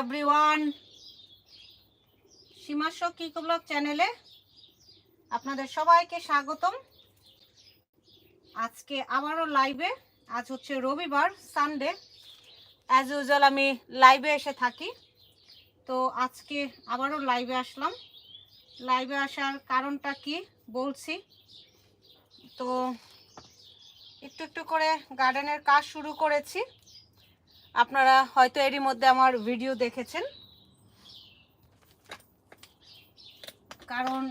Everyone. সীমাস্য Kiko vlog চ্যানেলে আপনাদের সবাইকে স্বাগতম। আজকে আবারও লাইভে, আজ হচ্ছে রবিবার সানডে অ্যাজ ইউজুয়াল আমি লাইভে এসে থাকি। তো আজকে আবারও লাইভে আসলাম। লাইভে আসার কারণটা কি বলছি। তো একটু একটু করে গার্ডেনের কাজ শুরু করেছি। আপনারা হয়তো এরই মধ্যে আমার ভিডিও দেখেছেন। কারণ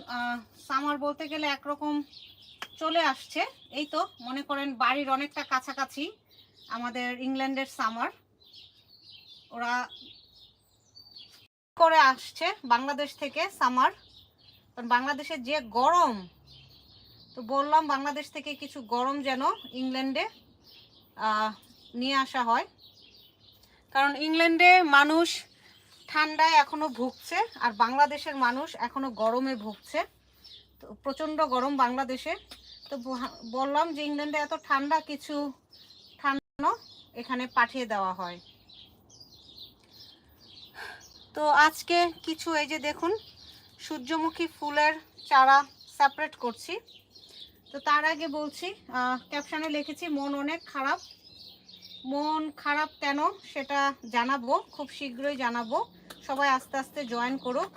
সামার বলতে গেলে একরকম চলে আসছে। এই তো, মনে করেন বাড়ির অনেকটা কাছাকাছি আমাদের ইংল্যান্ডের সামার ওরা করে আসছে বাংলাদেশ থেকে সামার কারণ বাংলাদেশের যে গরম, তো বললাম বাংলাদেশ থেকে কিছু গরম যেন ইংল্যান্ডে নিয়ে আসা হয়। কারণ ইংল্যান্ডে মানুষ ঠান্ডায় এখনও ভুগছে আর বাংলাদেশের মানুষ এখনও গরমে ভুগছে। তো প্রচণ্ড গরম বাংলাদেশে। তো বললাম যে ইংল্যান্ডে এত ঠান্ডা কিছু ঠান্ডা এখানে পাঠিয়ে দেওয়া হয়। তো আজকে কিছু এই যে দেখুন, সূর্যমুখী ফুলের চারা সেপারেট করছি। তো তার আগে বলছি ক্যাপশনে লিখেছি, মন অনেক খারাপ। মন খারাপ কেন সেটা জানাব, খুব শীঘ্রই জানাব। সবাই আস্তে আস্তে জয়েন করুক।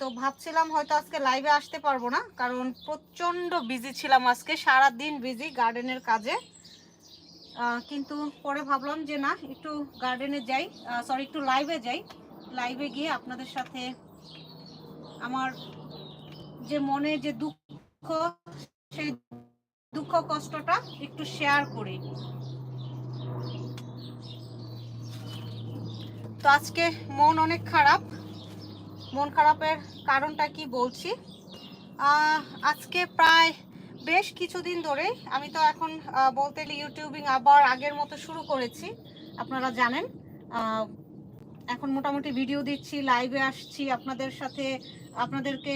তো ভাবছিলাম হয়তো আজকে লাইভে আসতে পারব না, কারণ প্রচণ্ড বিজি ছিলাম আজকে সারা দিন বিজি গার্ডেনের কাজে। কিন্তু পরে ভাবলাম যে না, একটু গার্ডেনে যাই সরি একটু লাইভে যাই। লাইভে গিয়ে আপনাদের সাথে আমার যে মনে যে দুঃখ, সেই দুঃখ কষ্টটা একটু শেয়ার করি। তো আজকে মন অনেক খারাপ। মন খারাপের কারণটা কি বলছি? আজকে প্রায় বেশ কিছুদিন ধরেই আমি তো এখন বলতে গেলে ইউটিউবিং আবার আগের মতো শুরু করেছি, আপনারা জানেন। এখন মোটামুটি ভিডিও দিচ্ছি লাইভে আসছি, আপনাদের সাথে, আপনাদেরকে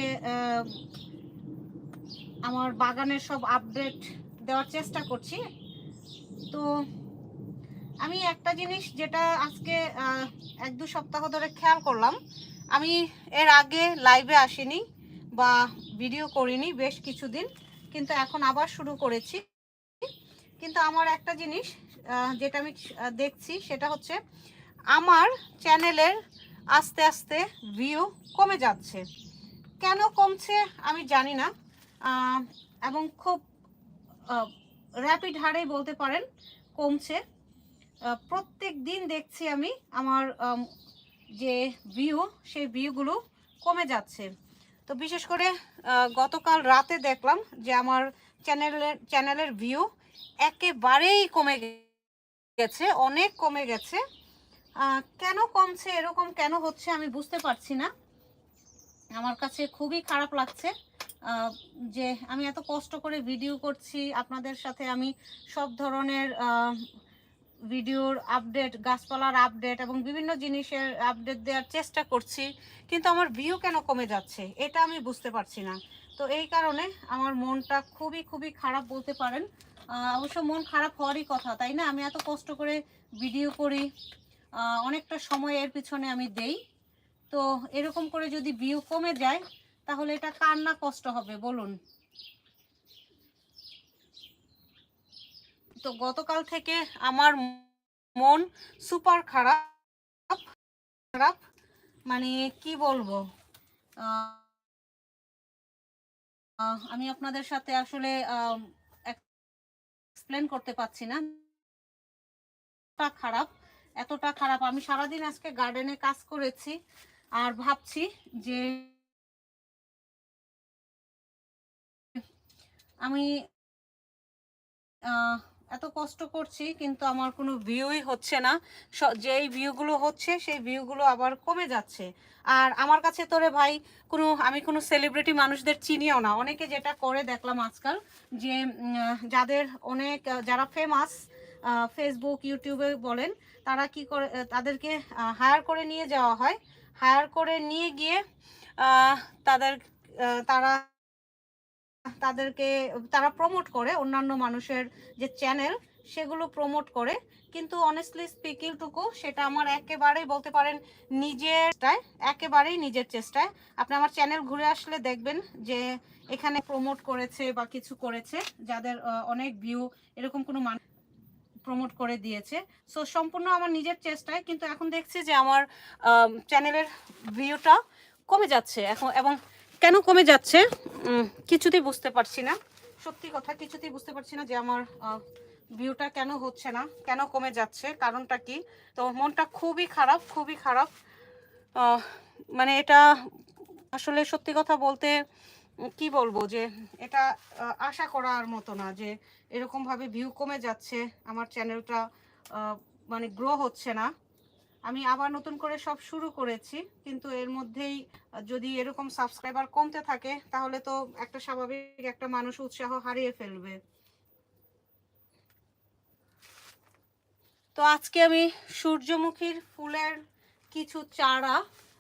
আমার বাগানের সব আপডেট দেওয়ার চেষ্টা করছি। তো আমি একটা জিনিস যেটা আজকে এক দু সপ্তাহ ধরে খেয়াল করলাম। আমি এর আগে লাইভে আসিনি বা ভিডিও করিনি বেশ কিছুদিন, কিন্তু এখন আবার শুরু করেছি। কিন্তু আমার একটা জিনিস যেটা আমি দেখছি সেটা হচ্ছে আমার চ্যানেলের আস্তে আস্তে ভিউ কমে যাচ্ছে। কেন কমছে আমি জানি না এবং খুব র্যাপিড হারেই বলতে পারেন, কমছে। প্রত্যেক দিন দেখছি আমি আমার যে ভিউ সেই ভিউগুলো কমে যাচ্ছে। তো বিশেষ করে গতকাল রাতে দেখলাম যে আমার চ্যানেলের চ্যানেলের ভিউ একেবারেই কমে গেছে, অনেক কমে গেছে। কেন কমছে, এরকম কেন হচ্ছে আমি বুঝতে পারছি না। আমার কাছে খুবই খারাপ লাগছে। যে আমি এত কষ্ট করে ভিডিও করছি, আপনাদের সাথে আমি সব ধরনের ভিডিওর আপডেট গাছপালার আপডেট এবং বিভিন্ন জিনিসের আপডেট দেওয়ার চেষ্টা করছি, কিন্তু আমার ভিউ কেন কমে যাচ্ছে, এটা আমি বুঝতে পারছি না। তো এই কারণে আমার মনটা খুবই খুবই খারাপ বলতে পারেন। অবশ্য মন খারাপ হওয়ারই কথা, তাই না? আমি এত কষ্ট করে ভিডিও করি অনেকটা সময় এর পিছনে আমি দেই। তো এরকম করে যদি ভিউ কমে যায় তাহলে এটা কার না কষ্ট হবে, বলুন। তো গতকাল থেকে আমার মন সুপার খারাপ খারাপ মানে কি বলব? আমি আপনাদের সাথে আসলে এক্সপ্লেন করতে পারছি না। খারাপ, এতটা খারাপ। আমি সারাদিন আজকে গার্ডেনে কাজ করেছি আর ভাবছি যে আমি এত কষ্ট করছি কিন্তু আমার কোনো ভিউই হচ্ছে না। যেই ভিউগুলো হচ্ছে সেই ভিউগুলো আবার কমে যাচ্ছে। আর আমার কাছে তোরে ভাই কোনো, আমি কোনো সেলিব্রিটি মানুষদের চিনিও না। অনেকে যেটা করে দেখলাম আজকাল যে যাদের অনেক, যারা ফেমাস ফেসবুক ইউটিউবে বলেন, তারা কি করে তাদেরকে হায়ার করে নিয়ে যাওয়া হয়। হায়ার করে নিয়ে গিয়ে তাদের তারা তাদেরকে, তারা প্রমোট করে অন্যান্য মানুষের যে চ্যানেল সেগুলো প্রমোট করে। কিন্তু অনেস্টলি স্পিকিংটুকু সেটা আমার একেবারেই বলতে পারেন নিজের চেষ্টায়, একেবারেই নিজের চেষ্টায়। আপনি আমার চ্যানেল ঘুরে আসলে দেখবেন যে এখানে প্রমোট করেছে বা কিছু করেছে, যাদের অনেক ভিউ এরকম কোনো মান প্রমোট করে দিয়েছে। সো সম্পূর্ণ আমার নিজের চেষ্টায়, কিন্তু এখন দেখছি যে আমার চ্যানেলের ভিউটা কমে যাচ্ছে। এখন, এবং কেন কমে যাচ্ছে? কিছুতেই বুঝতে পারছি না। সত্যি কথা, কিছুতেই বুঝতে পারছি না যে আমার ভিউটা কেন হচ্ছে না, কেন কমে যাচ্ছে, কারণটা কি? তো মনটা খুবই খারাপ খুবই খারাপ। মানে এটা আসলে সত্যি কথা বলতে কি বলব যে, এটা আশা করার মতো না যে এরকম ভাবে ভিউ কমে যাচ্ছে, আমার চ্যানেলটা মানে গ্রো হচ্ছে না। আমি আবার নতুন করে সব শুরু করেছি, কিন্তু এর মধ্যেই যদি এরকম সাবস্ক্রাইবার কমতে থাকে, তাহলে তো একটা স্বাভাবিক একটা মানুষ উৎসাহ হারিয়ে ফেলবে। তো আজকে আমি সূর্যমুখীর ফুলের কিছু চারা,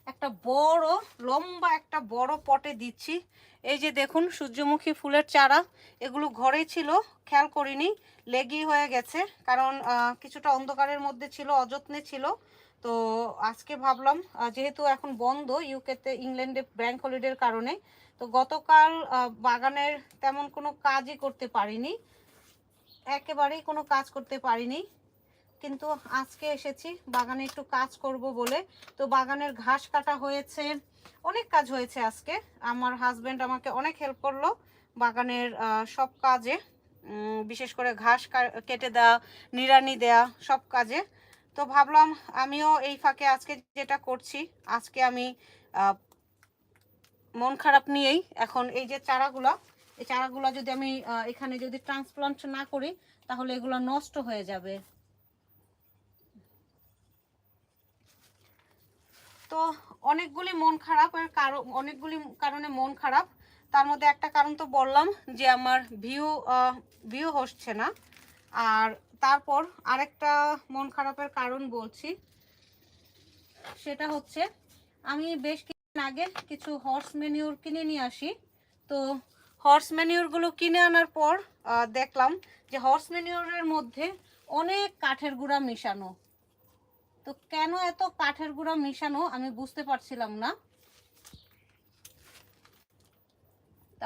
একটা বড়, লম্বা একটা বড় পটে দিচ্ছি। এই যে দেখুন, সূর্যমুখী ফুলের চারা, এগুলো ঘরেই ছিল, খেয়াল করিনি লেগি হয়ে গেছে, কারণ কিছুটা অন্ধকারের মধ্যে ছিল, অযত্নে ছিল, তো আজকে ভাবলাম যেহেতু এখন বন্ধ, ইউকেতে ইংল্যান্ডে ব্যাংক হলিডের কারণে, তো গতকাল বাগানের তেমন কোনো কাজই করতে পারিনি, একেবারেই কোনো কাজ করতে পারিনি কিন্তু আজকে এসেছি, বাগানে একটু কাজ করব বলে। তো বাগানের ঘাস কাটা হয়েছে, অনেক কাজ হয়েছে আজকে। আমার হাজব্যান্ড আমাকে অনেক হেল্প করল বাগানের সব কাজে। বিশেষ করে ঘাস কেটে দেওয়া নিড়ানি দেয়া, সব কাজে। তো ভাবলাম আমিও এই ফাঁকে আজকে যেটা করছি, আজকে আমি মন খারাপ নিয়েই এখন এই যে চারাগুলা, এই চারাগুলা যদি আমি এখানে যদি ট্রান্সপ্লান্ট না করি, তাহলে এগুলো নষ্ট হয়ে যাবে। তো অনেকগুলি মন খারাপের কারণ, অনেকগুলি কারণে মন খারাপ। তার মধ্যে একটা কারণ তো বললাম যে আমার ভিউ ভিউ হচ্ছে না। আর তারপর আরেকটা মন খারাপের কারণ বলছি। সেটা হচ্ছে আমি বেশ কিছুদিন আগে কিছু হর্স ম্যানিউর কিনে নিয়ে আসি। তো হর্স ম্যানিউরগুলো কিনে আনার পর দেখলাম যে হর্স ম্যানিউরের মধ্যে অনেক কাঠের গুঁড়া মেশানো। তো কেন এত কাঠের গুঁড়া মেশানো আমি বুঝতে পারছিলাম না।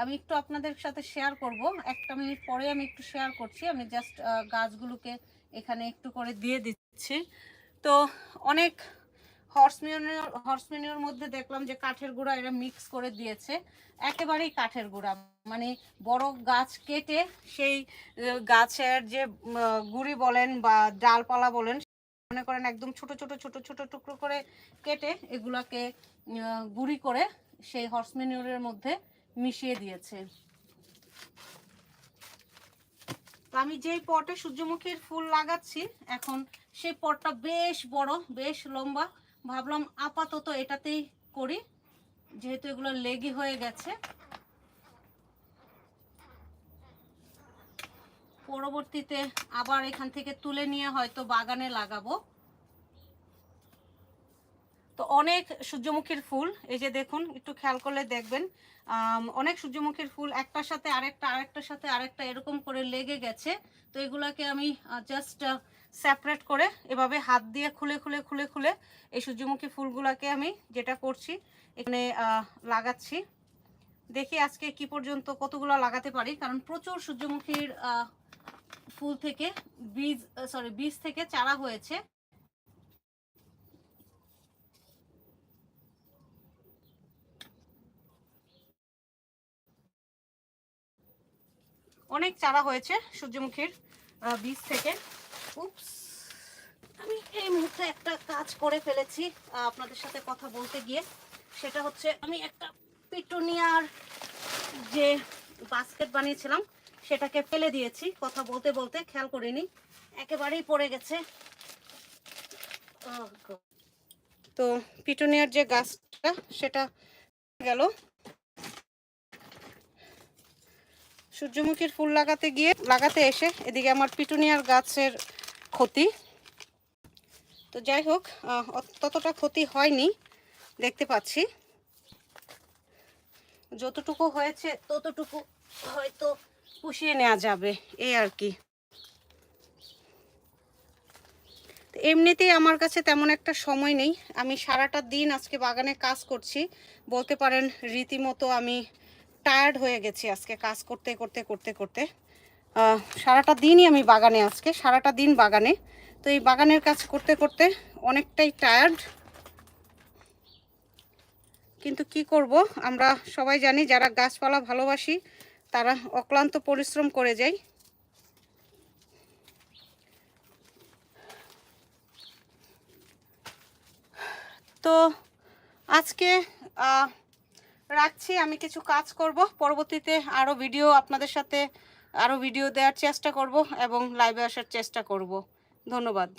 আমি একটু আপনাদের সাথে শেয়ার করব। একটা মিনিট পরে আমি একটু শেয়ার করছি। আমি জাস্ট গাছগুলোকে এখানে একটু করে দিয়ে দিচ্ছি। তো অনেক হর্স মিউনিয়র হর্স মধ্যে দেখলাম যে কাঠের গুঁড়া এরা মিক্স করে দিয়েছে। একেবারেই কাঠের গুঁড়া। মানে বড় গাছ কেটে সেই গাছের যে গুঁড়ি বলেন বা ডালপালা বলেন মনে করেন একদম ছোট ছোট ছোট ছোট টুকরো করে কেটে এগুলাকে গুঁড়ি করে সেই হর্স ম্যানিউরের মধ্যে মিশিয়ে দিয়েছে। আমি যেই পটে সূর্যমুখীর ফুল লাগাচ্ছি, এখন সেই পটটা বেশ বড়, বেশ লম্বা। ভাবলাম আপাতত এটাতেই করি, যেহেতু এগুলো লেগি হয়ে গেছে। পরবর্তীতে আবার এখান থেকে তুলে নিয়ে হয়তো বাগানে লাগাবো। তো অনেক সূর্যমুখীর ফুল, এই যে দেখুন, একটু খেয়াল করলে দেখবেন অনেক সূর্যমুখীর ফুল, একটার সাথে আরেকটা, আরেকটার সাথে আরেকটা এরকম করে লেগে গেছে। তো এগুলাকে আমি জাস্ট সেপারেট করে এভাবে হাত দিয়ে খুলে খুলে খুলে খুলে এই সূর্যমুখী ফুলগুলাকে আমি যেটা করছি, এখানে লাগাচ্ছি। দেখি আজকে কি পর্যন্ত কতগুলো লাগাতে পারি? কারণ প্রচুর সূর্যমুখীর ফুল থেকে বীজ সরি বীজ থেকে চারা হয়েছে। অনেক চারা হয়েছে সূর্যমুখীর বীজ থেকে। উপস আমি এই মুহূর্তে একটা কাজ করে ফেলেছি আপনাদের সাথে কথা বলতে গিয়ে। সেটা হচ্ছে আমি একটা পিটুনিয়ার যে বাস্কেট বানিয়েছিলাম, সেটাকে ফেলে দিয়েছি। কথা বলতে বলতে, খেয়াল করিনি। একেবারেই পড়ে গেছে। Oh. তো পিটুনিয়ার যে গাছটা, সেটা গেল। সূর্যমুখীর ফুল লাগাতে গিয়ে, লাগাতে এসে এদিকে আমার পিটুনিয়ার গাছের ক্ষতি। তো যাই হোক ততটা ক্ষতি হয়নি, দেখতে পাচ্ছি। যতটুকু হয়েছে, ততটুকু হয়তো পুষিয়ে নেওয়া যাবে এই আর কি। এমনিতেই আমার কাছে তেমন একটা সময় নেই। আমি সারাটা দিন আজকে বাগানে কাজ করছি। বলতে পারেন, রীতিমতো আমি টায়ার্ড হয়ে গেছি আজকে কাজ করতে করতে করতে করতে। সারাটা দিনই আমি বাগানে আজকে, সারাটা দিন বাগানে। তো এই বাগানের কাজ করতে করতে অনেকটাই টায়ার্ড কিন্তু কি করব? আমরা সবাই জানি যারা গাছপালা ভালোবাসি, তারা অক্লান্ত পরিশ্রম করে যায় তো আজকে রাখছি, আমি কিছু কাজ করব। পরবর্তীতে আরও ভিডিও আপনাদের সাথে আরও ভিডিও দেওয়ার চেষ্টা করব এবং লাইভে আসার চেষ্টা করব। ধন্যবাদ।